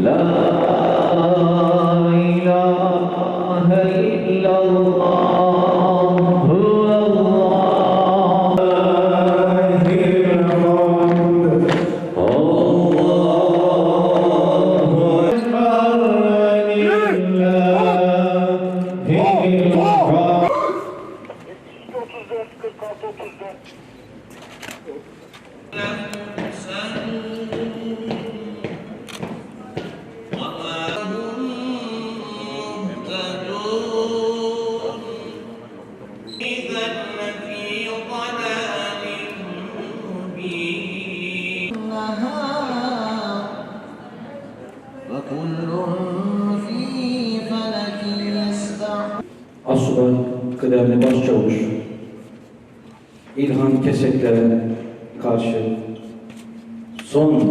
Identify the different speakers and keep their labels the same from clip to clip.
Speaker 1: 34, 46, 34.
Speaker 2: Asubay kıdemli başçavuş İlhan Keseklere karşı son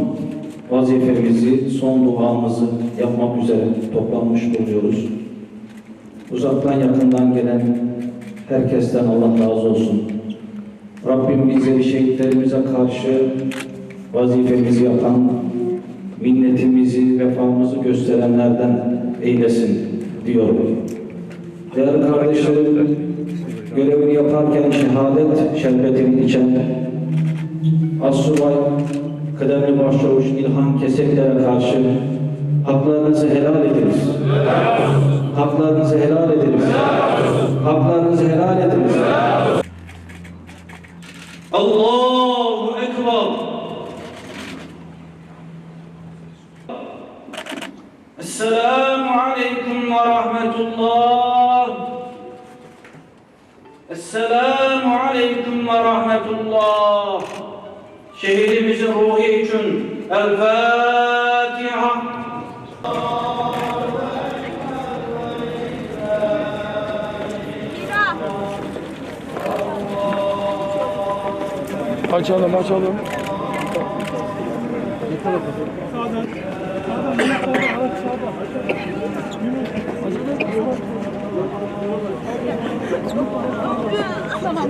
Speaker 2: vazifemizi, son duamızı yapmak üzere toplanmış bulunuyoruz. Uzaktan yakından gelen herkesten Allah razı olsun. Rabbim bizleri şehitlerimize karşı vazifemizi yapan, minnetimizi, vefamızı gösterenlerden eylesin diyorum. Değerli kardeşlerim, görevini yaparken şehadet şerbetini içen Assubay Kıdemli Başçavuş İlhan Keseklere karşı haklarınızı helal ediniz. Haklarınızı helal ediniz. Haklarınızı helal ediniz. Allahu Ekber. Esselamu Aleyküm ve Rahmetullah. Esselamu Aleyküm ve Rahmetullah. Şehidimizin ruhu için El Fatiha.
Speaker 3: Açalım açalım. Tamam.